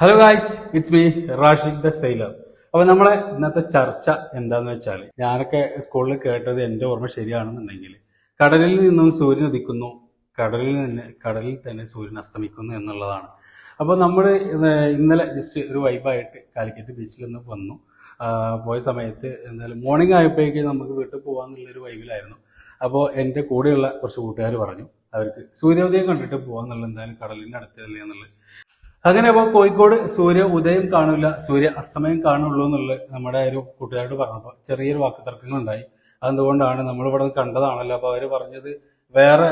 Hello guys it's me Rashid the sailor അപ്പൊ നമ്മളെ ഇന്നത്തെ ചർച്ച എന്താന്ന് വെച്ചാൽ ഞാനൊക്കെ സ്കൂളിൽ കേട്ടത് എന്റെ ഓർമ്മ ശരിയാണെന്നുണ്ടെങ്കിൽ കടലിൽ നിന്നും സൂര്യൻ ഉദിക്കുന്നു കടലിൽ നിന്ന് കടലിൽ തന്നെ സൂര്യൻ അസ്തമിക്കുന്നു എന്നുള്ളതാണ്. അപ്പോൾ നമ്മൾ ഇന്നലെ ജസ്റ്റ് ഒരു വൈബായിട്ട് കാലിക്കറ്റ് ബീച്ചിൽ നിന്ന് വന്നു. പോയ സമയത്ത് എന്തായാലും മോർണിംഗ് ആയപ്പോഴേക്ക് നമുക്ക് വീട്ടിൽ പോകാന്നുള്ളൊരു വൈബിലായിരുന്നു അപ്പോൾ എന്റെ കൂടെയുള്ള കുറച്ച് കൂട്ടുകാർ പറഞ്ഞു അവർക്ക് സൂര്യോദയം കണ്ടിട്ട് പോകാന്നുള്ളത് എന്തായാലും കടലിന്റെ അടുത്തല്ലേ എന്നുള്ളത് അങ്ങനെ അപ്പോൾ കോഴിക്കോട് സൂര്യ ഉദയം കാണില്ല സൂര്യ അസ്തമയം കാണുള്ളൂ എന്നുള്ളത് നമ്മുടെ ഒരു കൂട്ടുകാരോട് പറഞ്ഞപ്പോൾ ചെറിയൊരു വാക്ക് തർക്കങ്ങൾ ഉണ്ടായി അതെന്തുകൊണ്ടാണ്? നമ്മളിവിടെ കണ്ടതാണല്ലോ. അപ്പോൾ അവർ പറഞ്ഞത് വേറെ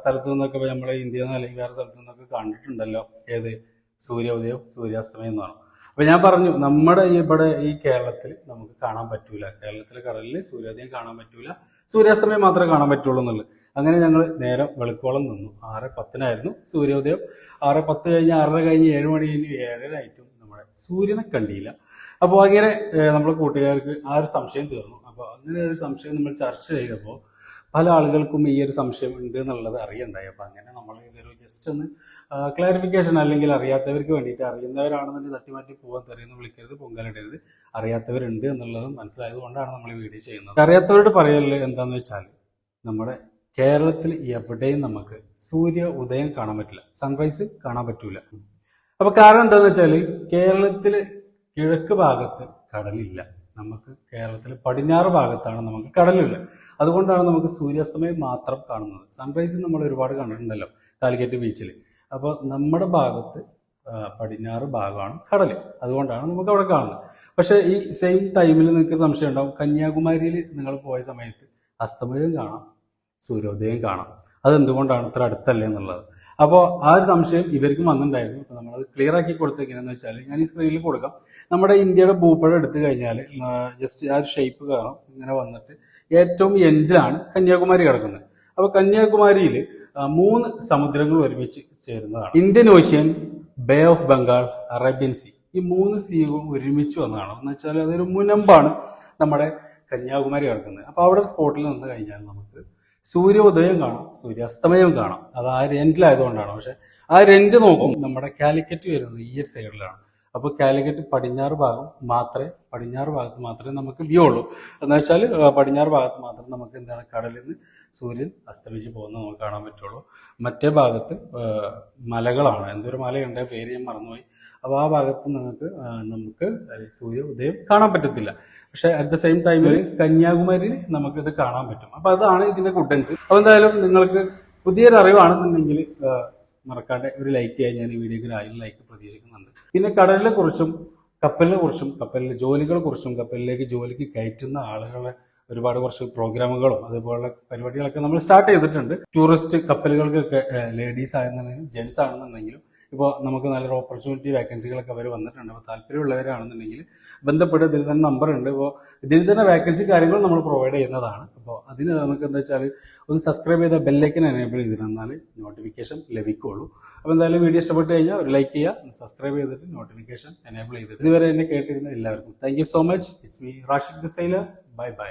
സ്ഥലത്തു നിന്നൊക്കെ നമ്മളെ ഇന്ത്യയിൽ നിന്ന് അല്ലെങ്കിൽ വേറെ സ്ഥലത്തു നിന്നൊക്കെ കണ്ടിട്ടുണ്ടല്ലോ. ഏത്? സൂര്യ സൂര്യോദയം സൂര്യാസ്തമയം എന്ന് പറഞ്ഞു. അപ്പൊ ഞാൻ പറഞ്ഞു നമ്മുടെ ഇവിടെ ഈ കേരളത്തിൽ നമുക്ക് കാണാൻ പറ്റൂല. കേരളത്തിലെ കടലിൽ സൂര്യോദയം കാണാൻ പറ്റൂല. സൂര്യാസ്തമയം മാത്രമേ കാണാൻ പറ്റുള്ളൂ എന്നുള്ളത്. അങ്ങനെ ഞങ്ങൾ നേരെ വെളുക്കോളം നിന്നു. ആറ് പത്തിനായിരുന്നു സൂര്യോദയം. ആറ് പത്ത് കഴിഞ്ഞ് ആറര കഴിഞ്ഞ് ഏഴ് മണി കഴിഞ്ഞ് ഏഴര ആയിട്ടും നമ്മുടെ സൂര്യനെ കണ്ടില്ല. അപ്പോൾ അങ്ങനെ നമ്മുടെ കൂട്ടുകാർക്ക് ആ ഒരു സംശയം തീർന്നു. അപ്പോൾ അങ്ങനെ ഒരു സംശയം നമ്മൾ ചർച്ച ചെയ്തപ്പോൾ പല ആളുകൾക്കും ഈ ഒരു സംശയം ഉണ്ട് എന്നുള്ളത് അറിയണ്ടായി. അപ്പോൾ അങ്ങനെ നമ്മൾ ഇതൊരു ജസ്റ്റ് ഒന്ന് ക്ലാരിഫിക്കേഷൻ അല്ലെങ്കിൽ അറിയാത്തവർക്ക് വേണ്ടിയിട്ട് അറിയുന്നവരാണെന്നുണ്ടെങ്കിൽ തട്ടിമാറ്റി പോകാൻ തെറിയെന്ന് വിളിക്കരുത് പൊങ്കലിടരുത് അറിയാത്തവരുണ്ട് എന്നുള്ളത് മനസ്സിലായത് കൊണ്ടാണ് നമ്മൾ ഈ വീഡിയോ ചെയ്യുന്നത്. അറിയാത്തവരോട് പറയൽ എന്താന്ന് വെച്ചാൽ നമ്മുടെ കേരളത്തിൽ എവിടെയും നമുക്ക് സൂര്യ ഉദയം കാണാൻ പറ്റില്ല. സൺറൈസ് കാണാൻ പറ്റൂല. അപ്പൊ കാരണം എന്താണെന്ന് വെച്ചാൽ കേരളത്തിൽ കിഴക്ക് ഭാഗത്ത് കടലില്ല. നമുക്ക് കേരളത്തിൽ പടിഞ്ഞാറ് ഭാഗത്താണ് നമുക്ക് കടലുള്ളത് അതുകൊണ്ടാണ് നമുക്ക് സൂര്യാസ്തമയം മാത്രം കാണുന്നത്. സൺറൈസ് നമ്മൾ ഒരുപാട് കണ്ടിട്ടുണ്ടല്ലോ കാലിക്കറ്റ് ബീച്ചിൽ അപ്പോൾ നമ്മുടെ ഭാഗത്ത് പടിഞ്ഞാറ് ഭാഗമാണ് കടൽ അതുകൊണ്ടാണ് നമുക്ക് അവിടെ കാണുന്നത്. പക്ഷേ ഈ സെയിം ടൈമിൽ നിങ്ങൾക്ക് സംശയം ഉണ്ടാവും. കന്യാകുമാരിയിൽ നിങ്ങൾ പോയ സമയത്ത് അസ്തമയം കാണാം സൂര്യോദയം കാണാം. അതെന്തുകൊണ്ടാണ് ഇത്ര അടുത്തല്ലേ എന്നുള്ളത്? അപ്പോൾ ആ ഒരു സംശയം ഇവർക്കും വന്നിട്ടുണ്ടായിരുന്നു. അപ്പോൾ നമ്മളത് ക്ലിയർ ആക്കി കൊടുത്തത് എങ്ങനെയാണെന്ന് വെച്ചാൽ ഞാൻ ഈ സ്ക്രീനിൽ കൊടുക്കാം. നമ്മുടെ ഇന്ത്യയുടെ ഭൂപടം എടുത്തു കഴിഞ്ഞാൽ ജസ്റ്റ് ആ ഒരു ഷേപ്പ് കാണാം. ഇങ്ങനെ വന്നിട്ട് ഏറ്റവും എൻഡിലാണ് കന്യാകുമാരി കിടക്കുന്നത്. അപ്പോൾ കന്യാകുമാരിയിൽ മൂന്ന് സമുദ്രങ്ങൾ ഒരുമിച്ച് ചേരുന്നതാണ്. Indian Ocean Bay of Bengal Arabian Sea ഈ മൂന്ന് സീകളും ഒരുമിച്ച് വന്നതാണ്. എന്ന് വെച്ചാൽ അതൊരു മുനമ്പാണ് നമ്മുടെ കന്യാകുമാരി കിടക്കുന്നത്. അപ്പോൾ അവിടെ സ്പോട്ടിൽ നിന്ന് കഴിഞ്ഞാൽ നമുക്ക് സൂര്യോദയം കാണാം സൂര്യാസ്തമയം കാണാം. അത് ആ രണ്ടിലായതുകൊണ്ടാണ്. പക്ഷെ ആ രണ്ട് നോക്കും നമ്മുടെ കാലിക്കറ്റ് വരുന്നത് ഈ ഒരു സൈഡിലാണ്. അപ്പോൾ കാലിക്കറ്റ് പടിഞ്ഞാറ് ഭാഗം മാത്രമേ പടിഞ്ഞാറ് ഭാഗത്ത് മാത്രമേ നമുക്ക് വ്യൂ ഉള്ളൂ. എന്ന് വെച്ചാൽ പടിഞ്ഞാറ് ഭാഗത്ത് മാത്രം നമുക്ക് എന്താണ് കടലിൽ നിന്ന് സൂര്യൻ അസ്തമിച്ച് പോകുന്നത് നമുക്ക് കാണാൻ പറ്റുള്ളൂ. മറ്റേ ഭാഗത്ത് മലകളാണ്. എന്തൊരു മലയുണ്ട് പേര് ഞാൻ മറന്നുപോയി. അപ്പോൾ ആ ഭാഗത്ത് നിങ്ങൾക്ക് നമുക്ക് സൂര്യ ഉദയം കാണാൻ പറ്റത്തില്ല. പക്ഷെ അറ്റ് ദ സെയിം ടൈമിൽ നമുക്ക് ഇത് കാണാൻ പറ്റും. അപ്പൊ അതാണ് ഇതിന്റെ കുട്ടൻസ് അപ്പൊ എന്തായാലും നിങ്ങൾക്ക് പുതിയൊരു അറിവാണെന്നുണ്ടെങ്കിൽ മറക്കാതെ ഒരു ലൈക്ക് ചെയ്യാൻ ഞാൻ ഈ വീഡിയോക്ക് ആയിരം ലൈക്ക് പ്രതീക്ഷിക്കുന്നുണ്ട്. പിന്നെ കടലിനെ കുറിച്ചും കപ്പലിനെ കുറിച്ചും കപ്പലിലെ ജോലികളെ കുറിച്ചും കപ്പലിലേക്ക് ജോലിക്ക് കയറ്റുന്ന ആളുകളെ ഒരുപാട് കുറച്ച് പ്രോഗ്രാമുകളും അതുപോലുള്ള പരിപാടികളൊക്കെ നമ്മൾ സ്റ്റാർട്ട് ചെയ്തിട്ടുണ്ട്. ടൂറിസ്റ്റ് കപ്പലുകൾക്കൊക്കെ ലേഡീസ് ആണെന്നുണ്ടെങ്കിലും ജെൻസ് ആണെന്നുണ്ടെങ്കിലും ഇപ്പോൾ നമുക്ക് നല്ലൊരു ഓപ്പർച്യൂണിറ്റി വേക്കൻസികളൊക്കെ അവർ വന്നിട്ടുണ്ട്. അപ്പോൾ താല്പര്യമുള്ളവരാണെന്നുണ്ടെങ്കിൽ ബന്ധപ്പെട്ട് ഇതിൽ തന്നെ നമ്പർ ഉണ്ട്. ഇപ്പോൾ ഇതിൽ തന്നെ വേക്കൻസി കാര്യങ്ങൾ നമ്മൾ പ്രൊവൈഡ് ചെയ്യുന്നതാണ്. അപ്പോൾ അതിന് നമുക്ക് എന്താ വെച്ചാൽ ഒന്ന് സബ്സ്ക്രൈബ് ചെയ്ത ബെല്ലൈക്കൻ എനേബിൾ ചെയ്തിരുന്നാൽ നോട്ടിഫിക്കേഷൻ ലഭിക്കുള്ളൂ. അപ്പോൾ എന്തായാലും വീഡിയോ ഇഷ്ടപ്പെട്ട് കഴിഞ്ഞാൽ ഒരു ലൈക്ക് ചെയ്യുക സബ്സ്ക്രൈബ് ചെയ്തിട്ട് നോട്ടിഫിക്കേഷൻ എനേബിൾ ചെയ്തിട്ട്. ഇതുവരെ എന്നെ കേട്ടിരുന്ന എല്ലാവർക്കും thank so much it's me Rashid sailor bye bye